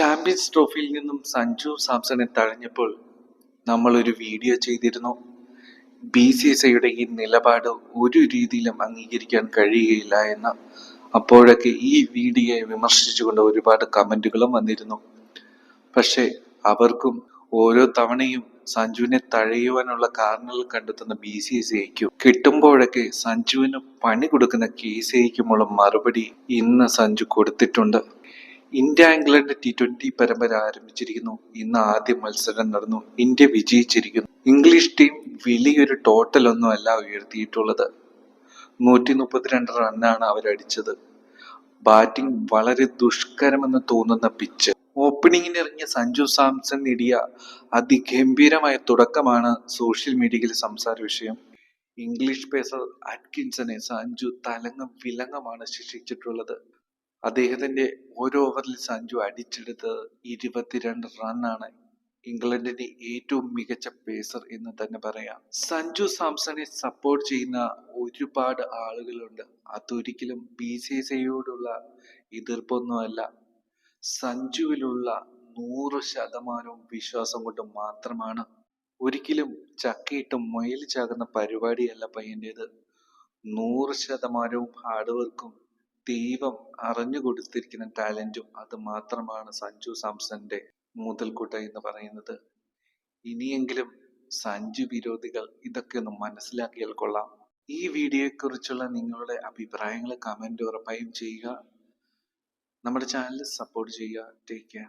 Champions ട്രോഫിയിൽ നിന്നും സഞ്ജു സാംസണെ തഴഞ്ഞപ്പോൾ നമ്മൾ ഒരു വീഡിയോ ചെയ്തിരുന്നു. ബി സി എസ് ഐയുടെ ഈ നിലപാട് ഒരു രീതിയിലും അംഗീകരിക്കാൻ കഴിയുകയില്ല എന്ന്. അപ്പോഴൊക്കെ ഈ വീഡിയോയെ വിമർശിച്ചുകൊണ്ട് ഒരുപാട് കമന്റുകളും വന്നിരുന്നു. പക്ഷേ അവർക്കും ഓരോ തവണയും സഞ്ജുവിനെ തഴയുവാനുള്ള കാരണങ്ങൾ കണ്ടെത്തുന്ന ബി സി എസ് ഐക്കും കിട്ടുമ്പോഴൊക്കെ സഞ്ജുവിന് പണി കൊടുക്കുന്ന കെ സി ഐക്കുമുള്ള മറുപടി ഇന്ന് സഞ്ജു കൊടുത്തിട്ടുണ്ട്. ഇന്ത്യ ഇംഗ്ലണ്ട് ടി ട്വന്റി പരമ്പര ആരംഭിച്ചിരിക്കുന്നു. ഇന്ന് ആദ്യ മത്സരം നടന്നു. ഇന്ത്യ വിജയിച്ചിരിക്കുന്നു. ഇംഗ്ലീഷ് ടീം വലിയൊരു ടോട്ടൽ ഒന്നും അല്ല ഉയർത്തിയിട്ടുള്ളത്. നൂറ്റി മുപ്പത്തിരണ്ട് റണ്ണാണ് അവരടിച്ചത്. ബാറ്റിംഗ് വളരെ ദുഷ്കരമെന്ന് തോന്നുന്ന പിച്ച് ഓപ്പണിങ്ങിന് ഇറങ്ങിയ സഞ്ജു സാംസൺ നേടിയ അതിഗംഭീരമായ തുടക്കമാണ് സോഷ്യൽ മീഡിയയിൽ സംസാര വിഷയം. ഇംഗ്ലീഷ് പേസർ അറ്റ്കിൻസനെ സഞ്ജു തലങ്ങും വിലങ്ങുമാണ് ശിക്ഷിച്ചിട്ടുള്ളത്. അദ്ദേഹത്തിന്റെ ഓരോ ഓവറിൽ സഞ്ജു അടിച്ചെടുത്ത് ഇരുപത്തിരണ്ട് റണ്ണാണ് ഇംഗ്ലണ്ടിന്റെ ഏറ്റവും മികച്ച പേസർ എന്ന് തന്നെ പറയാം. സഞ്ജു സാംസണെ സപ്പോർട്ട് ചെയ്യുന്ന ഒരുപാട് ആളുകളുണ്ട്. അതൊരിക്കലും ബി സി എസ് ഐയോടുള്ള എതിർപ്പൊന്നുമല്ല. സഞ്ജുവിലുള്ള നൂറ് ശതമാനവും വിശ്വാസം കൊണ്ട് മാത്രമാണ് ഒരിക്കലും ചക്കയിട്ട് മൊയിൽ ചാകുന്ന പരിപാടിയല്ല പയ്യന്റേത് നൂറ് ശതമാനവും ഹാർഡ് വർക്കും ദൈവം അറിഞ്ഞു കൊടുത്തിരിക്കുന്ന ടാലന്റും അത് മാത്രമാണ് സഞ്ജു സാംസന്റെ മുതൽക്കൂട്ട എന്ന് പറയുന്നത്. ഇനിയെങ്കിലും സഞ്ജു വിരോധികൾ ഇതൊക്കെ ഒന്ന് മനസ്സിലാക്കിയാൽ കൊള്ളാം. ഈ വീഡിയോയെക്കുറിച്ചുള്ള നിങ്ങളുടെ അഭിപ്രായങ്ങൾ കമന്റ് ഉറപ്പായും ചെയ്യുക. നമ്മുടെ ചാനൽ സപ്പോർട്ട് ചെയ്യുക. Take care